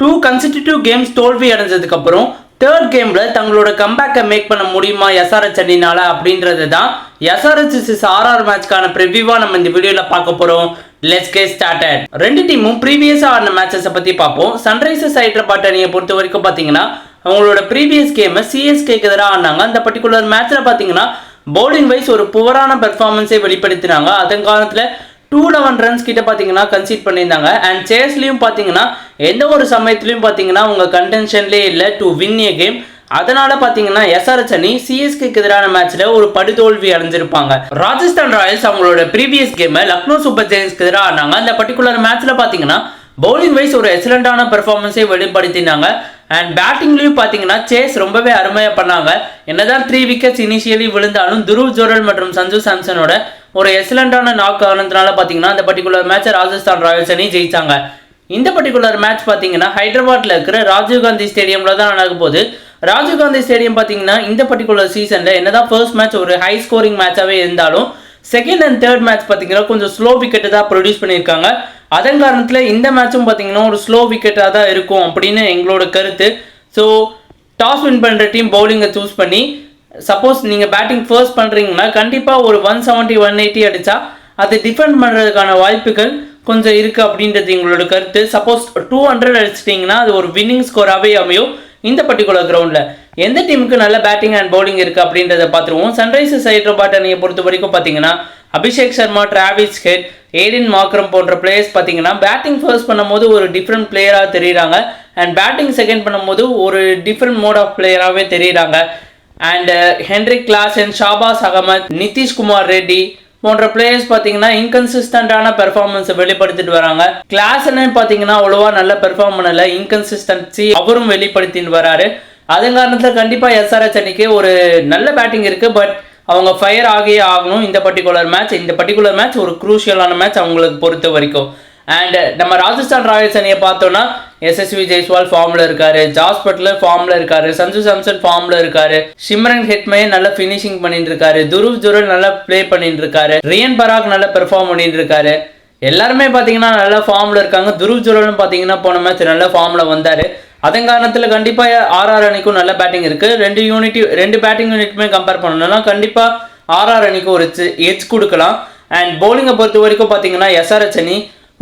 Two கன்சிடியூட்டிவ் games தோல்வி அடைஞ்சதுக்கப்புறம் third கேமில் தங்களோட கம்பேக்கை மேக் பண்ண முடியுமா எஸ்ஆர்எச் அணினால அப்படின்றது தான் எஸ்ஆர்எச் ஆர்ஆர் மேட்ச்க்கான ப்ரிவியூவா நம்ம இந்த வீடியோவில் பார்க்க போகிறோம் லெட்ஸ் கே ஸ்டார்டட் ரெண்டு டீமும் ப்ரீவியஸாக ஆடின மேட்சஸை பற்றி பார்ப்போம். சன்ரைசர்ஸ் ஹைதராபாத் அணியை பொறுத்த வரைக்கும் பார்த்தீங்கன்னா அவங்களோட ப்ரீவியஸ் கேமை சிஎஸ்கேக்கு எதிராக ஆடினாங்க. அந்த பர்டிகுலர் மேட்ச்சில் பார்த்தீங்கன்னா பவுலிங் வைஸ் ஒரு புவரான பெர்ஃபார்மன்ஸை வெளிப்படுத்தினாங்க. அதன் காலத்தில் டூ லெவன் ரன்ஸ் கிட்ட பார்த்தீங்கன்னா கன்சீட் பண்ணியிருந்தாங்க. அண்ட் சேஸ்லையும் பார்த்தீங்கன்னா எந்த ஒரு சமயத்துலையும் பார்த்தீங்கன்னா உங்கள் கண்டென்ஷன்லேயே இல்லை டு வின் ஏ கேம் அதனால பார்த்தீங்கன்னா எஸ்ஆர்எஸ் அணி சிஎஸ்கேக்கு எதிரான மேட்ச்ல ஒரு படுதோல்வி அடைஞ்சிருப்பாங்க. ராஜஸ்தான் ராயல்ஸ் அவங்களோட ப்ரீவியஸ் கேமை லக்னோ சூப்பர் ஜெயின்ஸ்க்கு எதிராக ஆனாங்க அந்த பர்டிகுலர் மேட்ச்ல பார்த்தீங்கன்னா பவுலிங் வைஸ் ஒரு எக்ஸலண்டான பெர்ஃபார்மன்ஸை வெளிப்படுத்தினாங்க. அண்ட் பேட்டிங்லையும் பார்த்தீங்கன்னா சேஸ் ரொம்பவே அருமையாக பண்ணாங்க. என்னதான் த்ரீ விக்கெட்ஸ் இனிஷியலி விழுந்தாலும் துருவ் ஜோரல் மற்றும் சஞ்சு சாம்சனோட ஒரு எக்ஸலண்டான நாக் ஆனதுனால பார்த்தீங்கன்னா அந்த பர்டிகுலர் மேட்சை ராஜஸ்தான் ராயல்ஸ் அணி ஜெயித்தாங்க இந்த பர்டிகுலர் மேட்ச் பார்த்தீங்கன்னா ஹைதராபாத்தில் இருக்கிற ராஜீவ்காந்தி ஸ்டேடியமில் தான் நடக்க போகுது. ராஜீவ்காந்தி ஸ்டேடியம் பார்த்தீங்கன்னா இந்த பர்டிகுலர் சீசனில் என்னதான் ஃபர்ஸ்ட் மேட்ச் ஒரு ஹை ஸ்கோரிங் மேட்சாகவே இருந்தாலும் செகண்ட் அண்ட் தேர்ட் மேட்ச் பார்த்தீங்கன்னா கொஞ்சம் ஸ்லோ விக்கெட்டு தான் ப்ரொடியூஸ் பண்ணியிருக்காங்க. அதன் காரணத்தில் இந்த மேட்சும் பார்த்தீங்கன்னா ஒரு ஸ்லோ விக்கெட்டாக தான் இருக்கும் அப்படின்னு எங்களோட கருத்து. ஸோ டாஸ் வின் பண்ணுற டீம் பவுலிங்கை சூஸ் பண்ணி சப்போஸ் நீங்கள் பேட்டிங் ஃபர்ஸ்ட் பண்ணுறீங்கன்னா கண்டிப்பாக ஒரு ஒன் செவன்ட்டி ஒன் எயிட்டி அடித்தா அதை டிஃபெண்ட் பண்ணுறதுக்கான வாய்ப்புகள் கொஞ்சம் இருக்குது அப்படின்றது எங்களோட கருத்து. சப்போஸ் டூ ஹண்ட்ரட் அடிச்சிட்டிங்கன்னா அது ஒரு வின்னிங் ஸ்கோராகவே அமையும் இந்த பர்டிகுலர் கிரவுண்டில் எந்த டீமுக்கு நல்ல பேட்டிங் அண்ட் பவுலிங் இருக்குது அப்படின்றத பார்த்துருவோம். சன்ரைசர்ஸ் ஹைதராபாத் அணியை பொறுத்த வரைக்கும் பார்த்தீங்கன்னா Abhishek Sharma Travis Head Aiden Markram போன்ற பிளேயர்ஸ் பார்த்தீங்கன்னா பேட்டிங் ஃபர்ஸ்ட் பண்ணும்போது ஒரு டிஃப்ரெண்ட் பிளேயராக தெரியுறாங்க. அண்ட் பேட்டிங் செகண்ட் பண்ணும்போது ஒரு டிஃப்ரெண்ட் மோட் ஆஃப் பிளேயராகவே தெரியுறாங்க. And Heinrich Klaasen and Shahbaz Ahmed Nitishkumar Reddy போன்ற பிளேயர்ஸ் பார்த்தீங்கன்னா இன்கன்சிஸ்டண்டான பெர்ஃபார்மன்ஸை வெளிப்படுத்திட்டு வராங்க. கிளாஸ்ன்னு பார்த்தீங்கன்னா அவ்வளோவா நல்ல பெர்ஃபார்ம் பண்ணல. இன்கன்சிஸ்டன்சி அவரும் வெளிப்படுத்திட்டு வராரு. அதன் காரணத்தில் கண்டிப்பாக எஸ்ஆர்எஸ் அன்னைக்கு ஒரு நல்ல பேட்டிங் இருக்குது பட் அவங்க ஃபயர் ஆகியே ஆகணும். இந்த பர்டிகுலர் மேட்ச் இந்த பர்டிகுலர் மேட்ச் ஒரு குரூஷியலான மேட்ச் அவங்களுக்கு பொறுத்த வரைக்கும். அண்ட் uh, நம்ம ராஜஸ்தான் ராயல்ஸ் அணியை பார்த்தோன்னா எஸ்எஸ்வி ஜெய்ஸ்வால் ஃபார்ம்ல இருக்காரு ஜாஸ் பட்லர் ஃபார்ம்ல இருக்காரு சஞ்சு சாம்சன் ஃபார்ம்ல இருக்காரு சிம்ரன் ஹெட்மே நல்லா ஃபினிஷிங் பண்ணிட்டு இருக்காரு துருவ் ஜுரல் நல்லா ப்ளே பண்ணிட்டு இருக்காரு ரியன் பராக் நல்லா பெர்ஃபார்ம் பண்ணிட்டு இருக்காரு எல்லாருமே பார்த்தீங்கன்னா நல்ல ஃபார்ம்ல இருக்காங்க. துருவ் ஜுரலும் பார்த்தீங்கன்னா போன மேட்ச் நல்ல ஃபார்ம்ல வந்தாரு. அதன் காரணத்தில் கண்டிப்பாக ஆர்ஆர் அணிக்கும் நல்ல பேட்டிங் இருக்கு. ரெண்டு யூனிட் ரெண்டு பேட்டிங் யூனிட்டுமே கம்பேர் பண்ணணும்னா கண்டிப்பாக ஆர்ஆர் அணிக்கு ஒரு எட்ஜ் கொடுக்கலாம். அண்ட் பவுலிங்கை பொறுத்த வரைக்கும் பார்த்தீங்கன்னா எஸ்ஆர்எச் அணி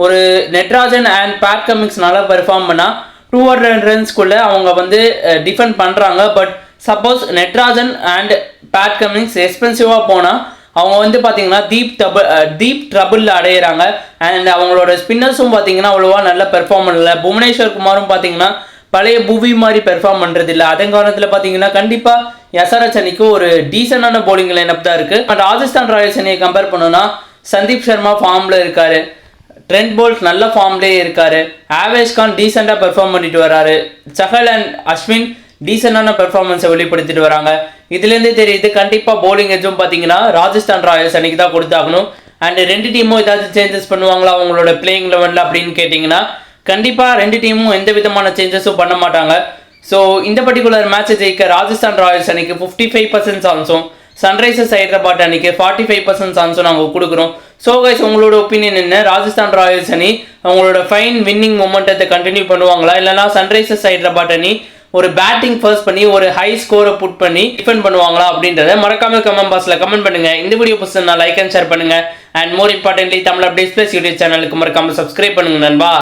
ஒரு நெட்ராஜன் அண்ட் பேட் கமிங்ஸ் நல்லா பெர்ஃபார்ம் பண்ணால் டூ ஹண்ட்ரட் ரன்ஸ்குள்ளே அவங்க வந்து டிஃபெண்ட் பண்ணுறாங்க but suppose Natarajan and Pat Cummins எக்ஸ்பென்சிவாக போனால் அவங்க வந்து பார்த்தீங்கன்னா தீப் டபுள் தீப் ட்ரபிளில் அடையிறாங்க. அண்ட் அவங்களோட ஸ்பின்னர்ஸும் பார்த்தீங்கன்னா அவ்வளோவா நல்ல பெர்ஃபார்ம் பண்ணல. புவனேஸ்வர் குமாரும் பார்த்தீங்கன்னா பழைய புவி மாதிரி பெர்ஃபார்ம் பண்ணுறதில்ல இல்லை அதன் பார்த்தீங்கன்னா கண்டிப்பாக எஸ்ஆர்எச் அணிக்கு ஒரு டீசெண்டான போலிங் லைனப் தான் இருக்குது ராஜஸ்தான் ராயல்ஸ் அணியை கம்பேர் பண்ணோன்னா சந்தீப் சர்மா ஃபார்மில் இருக்காரு. ட்ரெண்ட் போல்ட் நல்ல ஃபார்ம்லேயே இருக்காரு. ஆவேஷ் கான் டீசெண்டாக பெர்ஃபார்ம் பண்ணிட்டு வராரு. சஹல் அண்ட் அஸ்வின் டீசெண்டான பெர்ஃபார்மன்ஸை வெளிப்படுத்திட்டு வராங்க. இதுலேருந்தே தெரியுது கண்டிப்பாக போலிங் எஜும் பார்த்தீங்கன்னா ராஜஸ்தான் ராயல்ஸ் அன்னைக்கு தான் கொடுத்தாகணும் அண்ட் ரெண்டு டீமும் ஏதாச்சும் சேஞ்சஸ் பண்ணுவாங்களா அவங்களோட பிளேயிங் லெவலில் அப்படின்னு கேட்டிங்கன்னா கண்டிப்பாக ரெண்டு டீமும் எந்த விதமான சேஞ்சஸும் பண்ண மாட்டாங்க. ஸோ இந்த பர்டிகுலர் மேட்சை ஜெயிக்க ராஜஸ்தான் ராயல்ஸ் அன்னைக்கு ஃபிஃப்டி ஃபைவ் பர்சன்ட் சான்ஸும் சன்ரைசர்ஸ் ஹைதராபாத் அன்னைக்கு ஃபார்ட்டி ஃபைவ் பர்சன்ட் சான்ஸும் நாங்கள் கொடுக்குறோம். ஸோ கைஸ் உங்களோட ஒப்பீனியன் என்ன? ராஜஸ்தான் ராயல்ஸ் அணி அவங்களோட ஃபைன் வின்னிங் மொமெண்டத்தை கண்டினியூ பண்ணுவாங்களா? இல்லைனா சன்ரைசர்ஸ் ஹைதராபாத் அணி ஒரு பேட்டிங் ஃபர்ஸ்ட் பண்ணி ஒரு ஹை ஸ்கோரை புட் பண்ணி டிஃபெண்ட் பண்ணுவாங்களா அப்படின்றத மறக்காம கமெண்ட் பாக்ஸில் கமெண்ட் பண்ணுங்க. இந்த வீடியோ பிடிச்சா லைக் அண்ட் ஷேர் பண்ணுங்க. And more importantly Tamil updates plus YouTube சேனலுக்கு மறக்காம சப்ஸ்கிரைப் பண்ணுங்க நண்பா.